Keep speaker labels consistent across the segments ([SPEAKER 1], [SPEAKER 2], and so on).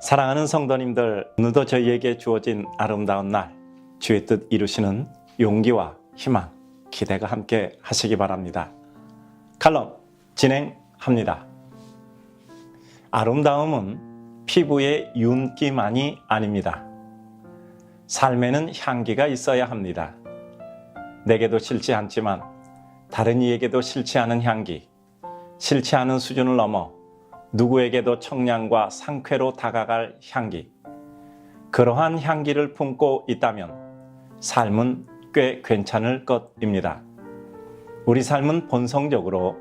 [SPEAKER 1] 사랑하는 성도님들, 오늘도 저희에게 주어진 아름다운 날, 주의 뜻 이루시는 용기와 희망, 기대가 함께 하시기 바랍니다. 칼럼 진행합니다. 아름다움은 피부의 윤기만이 아닙니다. 삶에는 향기가 있어야 합니다. 내게도 싫지 않지만 다른 이에게도 싫지 않은 향기, 싫지 않은 수준을 넘어 누구에게도 청량과 상쾌로 다가갈 향기. 그러한 향기를 품고 있다면 삶은 꽤 괜찮을 것입니다. 우리 삶은 본성적으로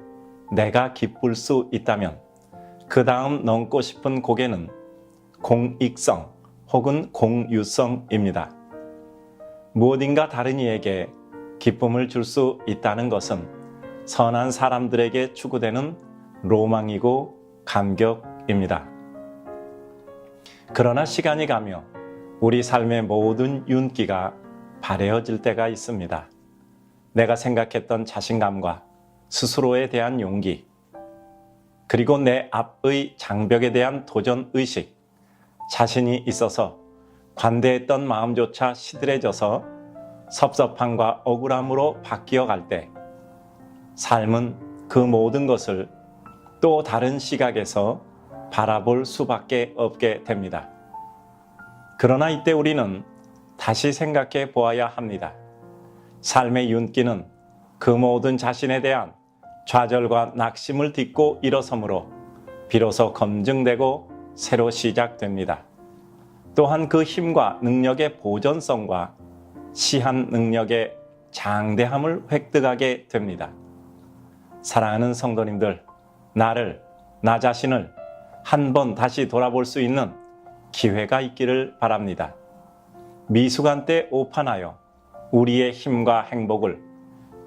[SPEAKER 1] 내가 기쁠 수 있다면 그 다음 넘고 싶은 고개는 공익성 혹은 공유성입니다. 무엇인가 다른 이에게 기쁨을 줄 수 있다는 것은 선한 사람들에게 추구되는 로망이고 감격입니다. 그러나 시간이 가며 우리 삶의 모든 윤기가 바래어질 때가 있습니다. 내가 생각했던 자신감과 스스로에 대한 용기, 그리고 내 앞의 장벽에 대한 도전 의식, 자신이 있어서 관대했던 마음조차 시들해져서 섭섭함과 억울함으로 바뀌어 갈 때, 삶은 그 모든 것을 또 다른 시각에서 바라볼 수밖에 없게 됩니다. 그러나 이때 우리는 다시 생각해 보아야 합니다. 삶의 윤기는 그 모든 자신에 대한 좌절과 낙심을 딛고 일어서므로 비로소 검증되고 새로 시작됩니다. 또한 그 힘과 능력의 보존성과 시한 능력의 장대함을 획득하게 됩니다. 사랑하는 성도님들, 나를, 나 자신을 한 번 다시 돌아볼 수 있는 기회가 있기를 바랍니다. 미숙한 때 오판하여 우리의 힘과 행복을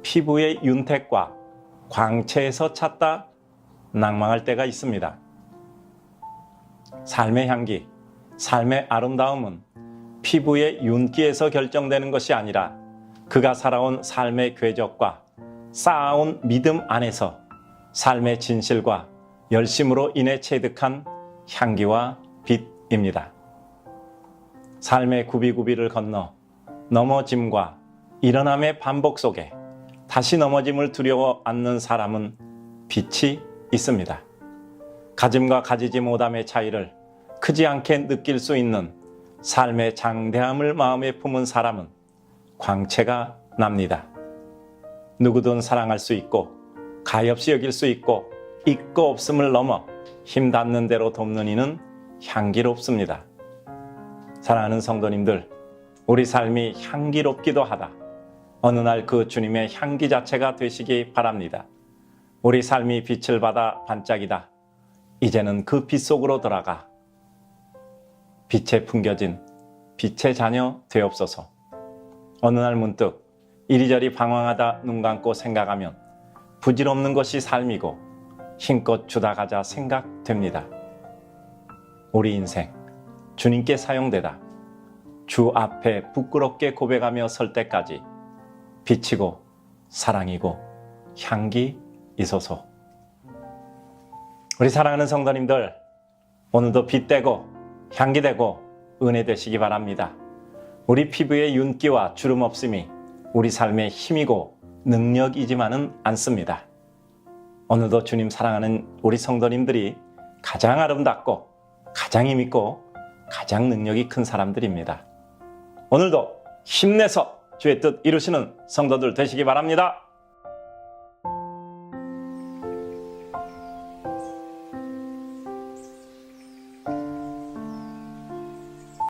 [SPEAKER 1] 피부의 윤택과 광채에서 찾다 낭망할 때가 있습니다. 삶의 향기, 삶의 아름다움은 피부의 윤기에서 결정되는 것이 아니라 그가 살아온 삶의 궤적과 쌓아온 믿음 안에서 삶의 진실과 열심으로 인해 체득한 향기와 빛입니다. 삶의 구비구비를 건너 넘어짐과 일어남의 반복 속에 다시 넘어짐을 두려워 않는 사람은 빛이 있습니다. 가짐과 가지지 못함의 차이를 크지 않게 느낄 수 있는 삶의 장대함을 마음에 품은 사람은 광채가 납니다. 누구든 사랑할 수 있고 가엾이 여길 수 있고 있고 없음을 넘어 힘 닿는 대로 돕는 이는 향기롭습니다. 사랑하는 성도님들, 우리 삶이 향기롭기도 하다. 어느 날 그 주님의 향기 자체가 되시기 바랍니다. 우리 삶이 빛을 받아 반짝이다. 이제는 그 빛 속으로 들어가 빛에 풍겨진 빛의 자녀 되옵소서. 어느 날 문득 이리저리 방황하다 눈 감고 생각하면 부질없는 것이 삶이고 힘껏 주다 가자 생각됩니다. 우리 인생 주님께 사용되다 주 앞에 부끄럽게 고백하며 설 때까지 빛이고 사랑이고 향기 있어서 우리 사랑하는 성도님들 오늘도 빛되고 향기되고 은혜 되시기 바랍니다. 우리 피부의 윤기와 주름 없음이 우리 삶의 힘이고 능력이지만은 않습니다. 오늘도 주님 사랑하는 우리 성도님들이 가장 아름답고 가장 힘있고 가장 능력이 큰 사람들입니다. 오늘도 힘내서 주의 뜻 이루시는 성도들 되시기 바랍니다.